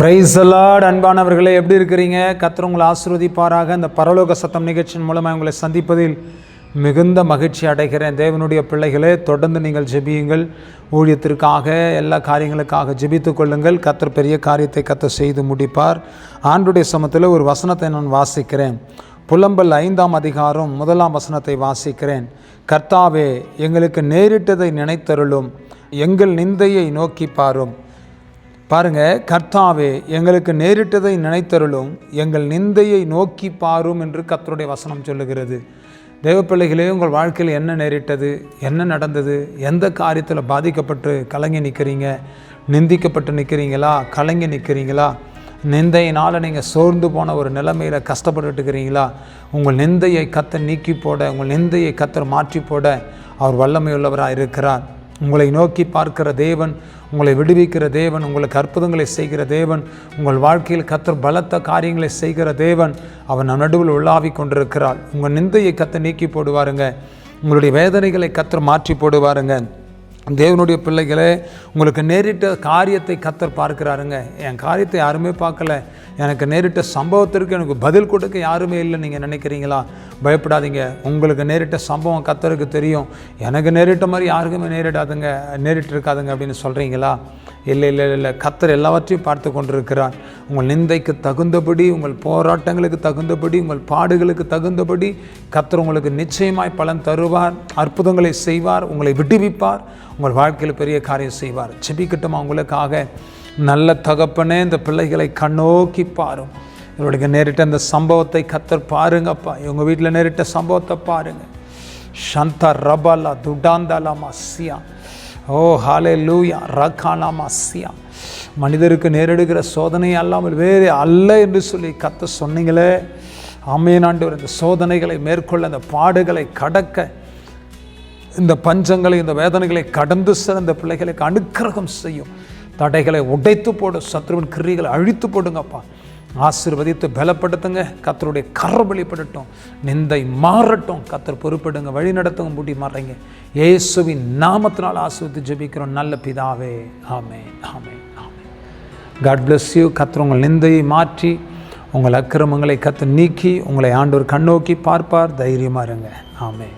பிரைசலாட் அன்பானவர்களே. எப்படி இருக்கிறீங்க? கத்திர உங்களை ஆசிர்வதிப்பாராக. இந்த பரலோக சத்தம் நிகழ்ச்சியின் மூலமாக உங்களை சந்திப்பதில் மிகுந்த மகிழ்ச்சி அடைகிறேன். தேவனுடைய பிள்ளைகளே தொடர்ந்து நீங்கள் ஜெபியுங்கள். ஊழியத்திற்காக எல்லா காரியங்களுக்காக ஜெபித்து கொள்ளுங்கள். கத்தர் பெரிய காரியத்தை கத்த செய்து முடிப்பார். ஆண்டுடைய சமத்தில் ஒரு வசனத்தை நான் வாசிக்கிறேன். புலம்பல் ஐந்தாம் அதிகாரம் முதலாம் வசனத்தை வாசிக்கிறேன். கர்த்தாவே எங்களுக்கு நேரிட்டதை நினைத்தருளும். எங்கள் நிந்தையை நோக்கி பாரும். பாருங்க கர்த்தாவே எங்களுக்கு நேரிட்டதை நினைத்தருளும் எங்கள் நிந்தையை நோக்கி பாரும் என்று கர்த்தருடைய வசனம் சொல்லுகிறது. தேவப்பிள்ளைகளே உங்கள் வாழ்க்கையில் என்ன நேரிட்டது என்ன நடந்தது எந்த காரியத்தில் பாதிக்கப்பட்டு கலங்கி நிற்கிறீங்க நிந்திக்கப்பட்டு நிற்கிறீங்களா கலங்கி நிற்கிறீங்களா நிந்தையினால் நீங்கள் சோர்ந்து போன ஒரு நிலைமையில் கஷ்டப்பட்டுட்டு இருக்கிறீங்களா உங்கள் நிந்தையை கத்த நீக்கி போட உங்கள் நிந்தையை கத்தர் மாற்றி போட அவர் வல்லமையுள்ளவராக இருக்கிறார் உங்களை நோக்கி பார்க்கிற தேவன் உங்களை விடுவிக்கிற தேவன் உங்களுக்கு அற்புதங்களை செய்கிற தேவன் உங்கள் வாழ்க்கையில் கத்தர் பலத்த காரியங்களை செய்கிற தேவன் அவன் நடுவில் உள்ளாவி கொண்டிருக்கிறாள் உங்கள் நிந்தையை கத்த நீக்கி போடுவாருங்க. உங்களுடைய வேதனைகளை கத்தர் மாற்றி போடுவாருங்க. தேவனுடைய பிள்ளைகளே உங்களுக்கு நேரிட்ட காரியத்தை கத்தர் பார்க்கிறாருங்க. என் காரியத்தை யாருமே பார்க்கல. எனக்கு நேரிட்ட சம்பவத்திற்கு எனக்கு பதில் கொடுக்க யாருமே இல்லை நீங்கள் நினைக்கிறீங்களா? பயப்படாதீங்க. உங்களுக்கு நேரிட்ட சம்பவம் கத்தருக்கு தெரியும். எனக்கு நேரிட்ட மாதிரி யாருக்குமே நேரிடாதுங்க நேரிட்டு இருக்காதுங்க அப்படின்னு சொல்கிறீங்களா இல்லை இல்லை இல்லை கத்தர் எல்லாவற்றையும் பார்த்து கொண்டிருக்கிறார். உங்கள் நிந்தைக்கு தகுந்தபடி உங்கள் போராட்டங்களுக்கு தகுந்தபடி உங்கள் பாடுகளுக்கு தகுந்தபடி கத்தர் உங்களுக்கு நிச்சயமாய் பலன் தருவார் அற்புதங்களை செய்வார் உங்களை விடுவிப்பார் உங்கள் வாழ்க்கையில் பெரிய காரியம் செய்வார். செபிக்கட்டுமா உங்களுக்காக? நல்ல தகப்பனே இந்த பிள்ளைகளை கண்ணோக்கி பாரும். இவர்களுக்கு நேரிட்ட இந்த சம்பவத்தை கத்தர் பாருங்கப்பா. இவங்க வீட்டில் நேரிட்ட சம்பவத்தை பாருங்கள் சந்தா ரபாலா துடாந்தாலா மசியா. ஓ ஹாலே லூயா ரகாலா மசியா. மனிதருக்கு நேரிடுகிற சோதனை அல்லாமல் வேறு அல்ல என்று சொல்லி கத்த சொன்னீங்களே. ஆமையனாண்டவர் இந்த சோதனைகளை மேற்கொள்ள இந்த பாடுகளை கடக்க இந்த பஞ்சங்களை இந்த வேதனைகளை கடந்து சிறந்த பிள்ளைகளுக்கு அனுக்கிரகம் செய்யும். தடைகளை உடைத்து போடும் சத்ருவின் கிரிகளை அழித்து போடுங்கப்பா. ஆசிர்வதித்து பலப்படுத்துங்க. கத்தருடைய கர வெளிப்படட்டும். நிந்தை மாறட்டும். கத்தர் பொறுப்பிடுங்க. வழி நடத்துங்க மூட்டி மாறுறீங்க. இயேசுவின் நாமத்தினால் ஆசீர்வதித்து ஜெபிக்கிறோம். நல்ல பிதாவே. ஆமே ஆமே ஆமே காட் பிளஸ் யூ கத்தர் உங்கள் நிந்தையை மாற்றி உங்கள் அக்கிரமங்களை கத்து நீக்கி உங்களை ஆண்டோர் கண்ணோக்கி பார்ப்பார். தைரியமாக இருங்க. ஆமே